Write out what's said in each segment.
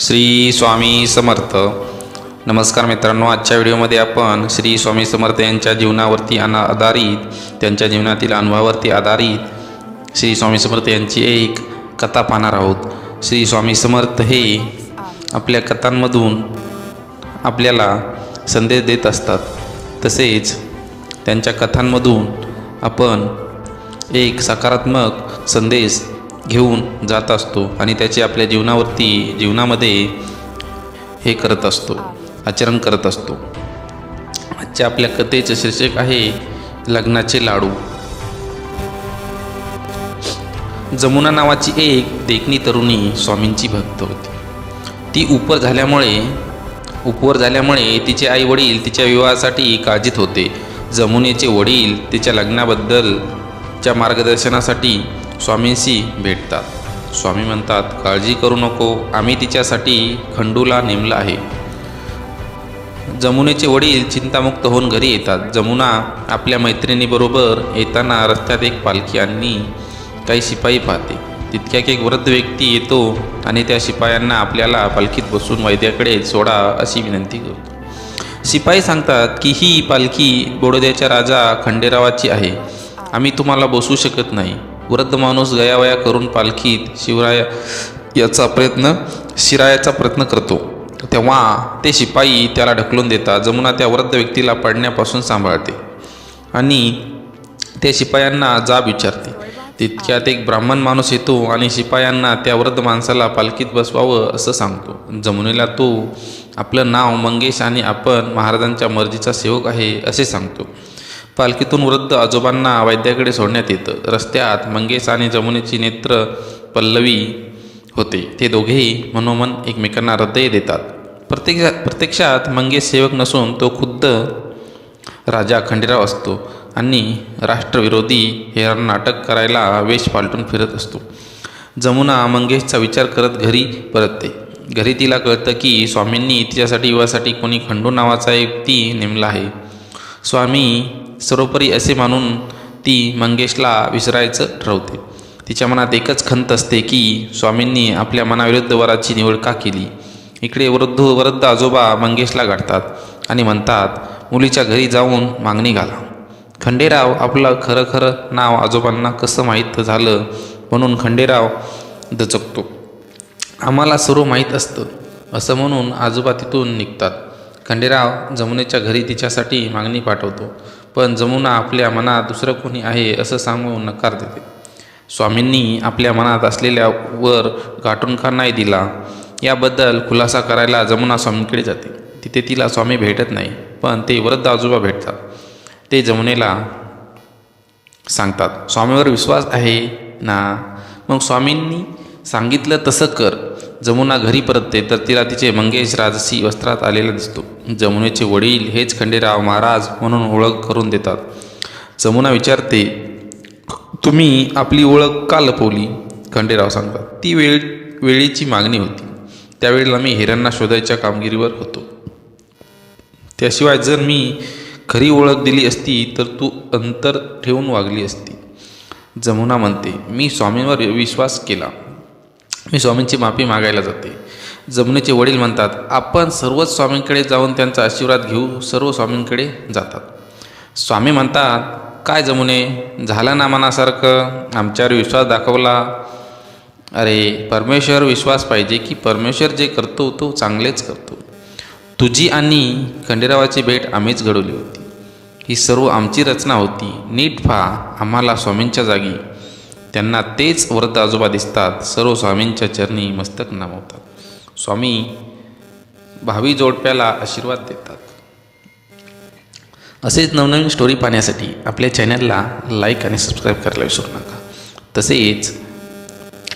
श्री स्वामी समर्थ. नमस्कार मित्रांनो आजच्या व्हिडिओमध्ये आपण श्री स्वामी समर्थ यांच्या जीवनावरती अना आधारित त्यांच्या जीवनातील अनुभवावरती आधारित श्री स्वामी समर्थ यांची एक कथा पाहणार आहोत. श्री स्वामी समर्थ हे आपल्या कथांमधून आपल्याला संदेश देत असतात. तसेच त्यांच्या कथांमधून आपण एक सकारात्मक संदेश घेऊन जात असतो आणि त्याचे आपल्या जीवनावरती जीवनामध्ये हे करत असतो आचरण करत असतो. आजच्या आपल्या कथेचं शीर्षक आहे लग्नाचे लाडू. जमुना नावाची एक देखणी तरुणी स्वामींची भक्त होती. ती उपर झाल्यामुळे उपवर झाल्यामुळे तिचे आई वडील तिच्या विवाहासाठी काळजीत होते. जमुनेचे वडील तिच्या लग्नाबद्दलच्या मार्गदर्शनासाठी स्वामींशी भेटतात. स्वामी म्हणतात काळजी करू नको आम्ही तिच्यासाठी खंडूला नेमलं आहे. जमुनेचे वडील चिंतामुक्त होऊन घरी येतात. जमुना आपल्या मैत्रिणीबरोबर येताना रस्त्यात एक पालखी आणि काही शिपाई पाहते. तितक्यात एक वृद्ध व्यक्ती येतो आणि त्या शिपायांना आपल्याला पालखीत बसून वैद्याकडे सोडा अशी विनंती करतो. शिपाई सांगतात की ही पालखी बडोद्याच्या राजा खंडेरावाची आहे. आम्ही तुम्हाला बसू शकत नाही. वृद्ध माणूस गयावया करून पालखीत शिवराया याचा प्रयत्न शिरायाचा प्रयत्न करतो. तेव्हा ते शिपाई त्याला ढकलून देतात. जमुना त्या वृद्ध व्यक्तीला पडण्यापासून सांभाळते आणि त्या शिपायांना जाब विचारते. तितक्यात एक ब्राह्मण माणूस येतो आणि शिपायांना त्या वृद्ध माणसाला पालखीत बसवावं असं सांगतो. जमुनेला तो आपलं नाव मंगेश आणि आपण महाराजांच्या मर्जीचा सेवक आहे असे सांगतो. पालखीतून वृद्ध आजोबांना वैद्याकडे सोडण्यात येतं. रस्त्यात मंगेश आणि जमुनेची नेत्र पल्लवी होते. ते दोघेही मनोमन एकमेकांना हृदय देतात. प्रत्यक्षा प्रत्यक्षात मंगेश सेवक नसून तो खुद्द राजा खंडेराव असतो आणि राष्ट्रविरोधी हे नाटक करायला वेश पालटून फिरत असतो. जमुना मंगेशचा विचार करत घरी परतते. घरी तिला कळतं की स्वामींनी तिच्यासाठी युवासाठी कोणी खंडू नावाचा एक ती नेमला आहे. स्वामी सर्वोपरी असे मानून ती मंगेशला विसरायचं ठरवते. तिच्या मनात एकच खंत असते की स्वामींनी आपल्या मनाविरुद्ध वराची निवड का केली? इकडे वृद्ध वृद्ध आजोबा मंगेशला गाठतात आणि म्हणतात मुलीच्या घरी जाऊन मागणी घाला. खंडेराव आपलं खरं खरं नाव आजोबांना कसं माहीत झालं म्हणून खंडेराव दचकतो. आम्हाला सर्व माहीत असतं असं म्हणून आजोबा तिथून निघतात. खंडेराव जमुनेच्या घरी तिच्यासाठी मागणी पाठवतो. पण जमुना आपल्या मनात दुसरं कोणी आहे असं सांगून नकार देते. स्वामींनी आपल्या मनात असलेल्या वर गाठून का नाही दिला. याबद्दल खुलासा करायला जमुना स्वामींकडे जाते. तिथे तिला स्वामी भेटत नाही पण ते वृद्ध आजोबा भेटतात. ते जमुनेला सांगतात स्वामीवर विश्वास आहे ना? मग स्वामींनी सांगितलं तसं कर. जमुना घरी परतते तर तिला तिचे मंगेश राजसी वस्त्रात आलेला दिसतो. जमुनेचे वडील हेच खंडेराव महाराज म्हणून ओळख करून देतात. जमुना विचारते तुम्ही आपली ओळख का लपवली? खंडेराव सांगतात ती वेळ वेळेची मागणी होती. त्यावेळेला मी हिरांना शोधायच्या कामगिरीवर होतो. त्याशिवाय जर मी खरी ओळख दिली असती तर तू अंतर ठेवून वागली असती. जमुना म्हणते मी स्वामींवर विश्वास केला. मी स्वामींची माफी मागायला जाते. जमुनेचे वडील म्हणतात आपण सर्वच स्वामींकडे जाऊन त्यांचा आशीर्वाद घेऊ सर्व स्वामींकडे जातात. स्वामी म्हणतात काय जमुने? झालं ना मनासारखं? आमच्यावर विश्वास दाखवला. अरे परमेश्वर विश्वास पाहिजे की परमेश्वर जे करतो तो चांगलेच करतो. तुझी आणि खंडेरावाची भेट आम्हीच घडवली होती. ही सर्व आमची रचना होती. नीट पहा आम्हाला स्वामींच्या जागी त्यांना तेच वृद्ध आजोबा दिसतात सर्व स्वामींच्या चरणी मस्तक नामवतात. स्वामी भावी जोडप्याला आशीर्वाद देतात. असेच नवनवीन स्टोरी पाहण्यासाठी आपल्या चॅनलला लाईक आणि सबस्क्राईब करायला विसरू नका. तसेच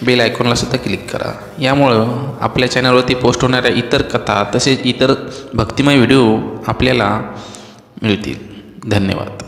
बेल आयकॉनला सुद्धा क्लिक करा. यामुळं आपल्या चॅनलवरती पोस्ट होणाऱ्या इतर कथा तसेच इतर भक्तिमय व्हिडिओ आपल्याला मिळतील. धन्यवाद.